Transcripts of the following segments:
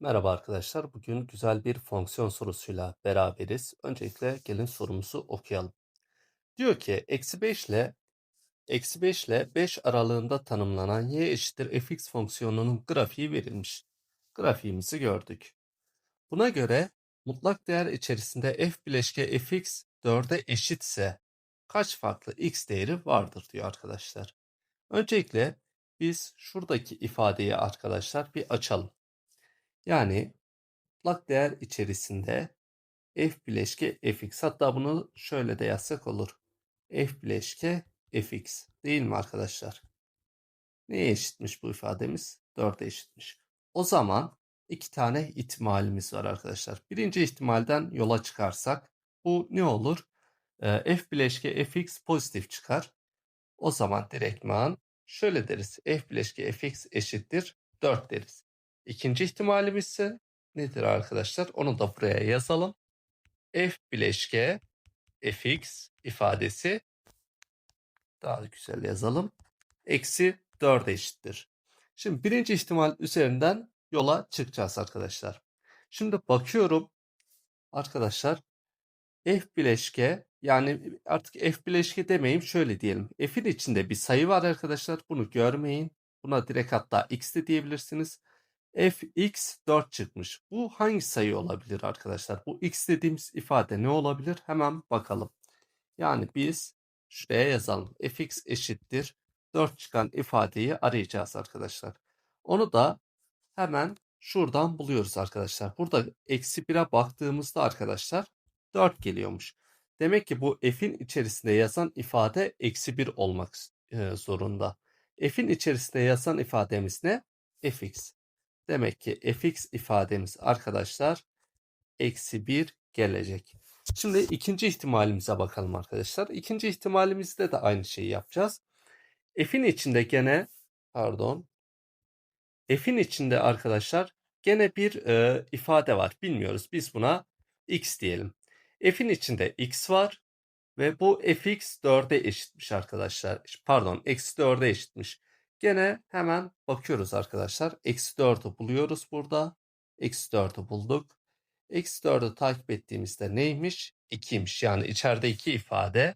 Merhaba arkadaşlar. Bugün güzel bir fonksiyon sorusuyla beraberiz. Öncelikle gelin sorumuzu okuyalım. Diyor ki eksi 5 ile eksi 5 ile 5 aralığında tanımlanan y eşittir fx fonksiyonunun grafiği verilmiş. Grafiğimizi gördük. Buna göre mutlak değer içerisinde f bileşke fx 4'e eşitse kaç farklı x değeri vardır diyor arkadaşlar. Öncelikle biz şuradaki ifadeyi arkadaşlar bir açalım. Yani mutlak değer içerisinde f bileşke fx hatta bunu şöyle de yazsak olur. f bileşke fx değil mi arkadaşlar? Neye eşitmiş bu ifademiz? 4'e eşitmiş. O zaman iki tane ihtimalimiz var arkadaşlar. Birinci ihtimalden yola çıkarsak bu ne olur? F bileşke fx pozitif çıkar. O zaman direktman şöyle deriz. f bileşke fx eşittir 4 deriz. İkinci ihtimalimiz ise nedir arkadaşlar? Onu da buraya yazalım. f bileşke fx ifadesi daha güzel yazalım. Eksi 4 eşittir. Şimdi birinci ihtimal üzerinden yola çıkacağız arkadaşlar. Şimdi bakıyorum arkadaşlar f bileşke yani artık f bileşke demeyeyim şöyle diyelim. F'in içinde bir sayı var arkadaşlar. Bunu görmeyin. Buna direkt hatta x de diyebilirsiniz fx 4 çıkmış. Bu hangi sayı olabilir arkadaşlar? Bu x dediğimiz ifade ne olabilir? Hemen bakalım. Yani biz şuraya yazalım. fx eşittir 4 çıkan ifadeyi arayacağız arkadaşlar. Onu da hemen şuradan buluyoruz arkadaşlar. Burada eksi 1'e baktığımızda arkadaşlar 4 geliyormuş. Demek ki bu f'in içerisinde yazan ifade eksi 1 olmak zorunda. F'in içerisinde yazan ifademiz ne? fx. Demek ki fx ifademiz arkadaşlar eksi 1 gelecek. Şimdi ikinci ihtimalimize bakalım arkadaşlar. İkinci ihtimalimizde de aynı şeyi yapacağız. F'in içinde gene pardon F'in içinde arkadaşlar gene bir e, ifade var. Bilmiyoruz. Biz buna x diyelim. F'in içinde x var ve bu fx 4'e eşitmiş arkadaşlar. Pardon eksi 4'e eşitmiş. Gene hemen bakıyoruz arkadaşlar. Eksi 4'ü buluyoruz burada. Eksi 4'ü bulduk. Eksi 4'ü takip ettiğimizde neymiş? 2'ymiş. Yani içeride iki ifade.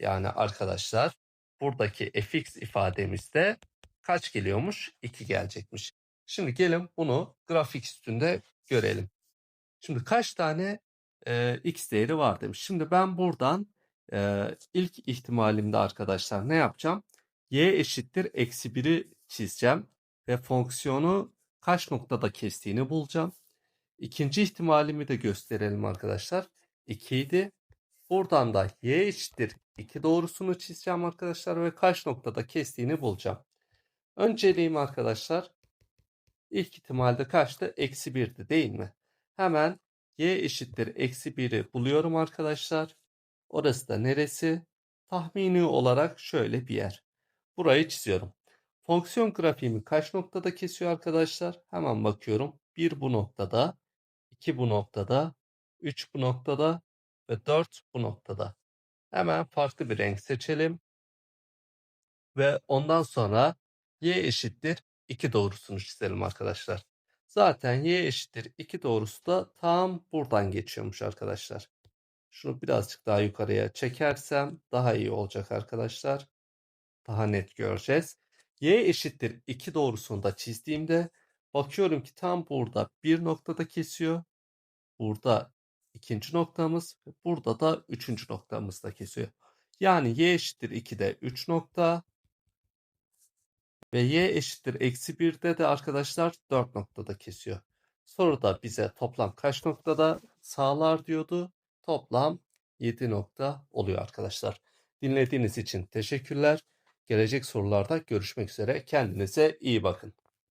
Yani arkadaşlar buradaki fx ifademizde kaç geliyormuş? 2 gelecekmiş. Şimdi gelin bunu grafik üstünde görelim. Şimdi kaç tane e, x değeri var demiş. Şimdi ben buradan e, ilk ihtimalimde arkadaşlar ne yapacağım? Y eşittir eksi 1'i çizeceğim ve fonksiyonu kaç noktada kestiğini bulacağım. İkinci ihtimalimi de gösterelim arkadaşlar. 2 idi. Buradan da y eşittir 2 doğrusunu çizeceğim arkadaşlar ve kaç noktada kestiğini bulacağım. Önceliğim arkadaşlar ilk ihtimalde kaçtı? Eksi 1'di değil mi? Hemen y eşittir eksi 1'i buluyorum arkadaşlar. Orası da neresi? Tahmini olarak şöyle bir yer. Burayı çiziyorum. Fonksiyon grafiğimi kaç noktada kesiyor arkadaşlar? Hemen bakıyorum. 1 bu noktada, 2 bu noktada, 3 bu noktada ve 4 bu noktada. Hemen farklı bir renk seçelim. Ve ondan sonra y eşittir 2 doğrusunu çizelim arkadaşlar. Zaten y eşittir 2 doğrusu da tam buradan geçiyormuş arkadaşlar. Şunu birazcık daha yukarıya çekersem daha iyi olacak arkadaşlar daha net göreceğiz. Y eşittir 2 doğrusunu da çizdiğimde bakıyorum ki tam burada bir noktada kesiyor. Burada ikinci noktamız, burada da üçüncü noktamız da kesiyor. Yani y eşittir 2'de 3 nokta ve y eşittir eksi 1'de de arkadaşlar 4 noktada kesiyor. Soruda bize toplam kaç noktada sağlar diyordu. Toplam 7 nokta oluyor arkadaşlar. Dinlediğiniz için teşekkürler. Gelecek sorularda görüşmek üzere. Kendinize iyi bakın.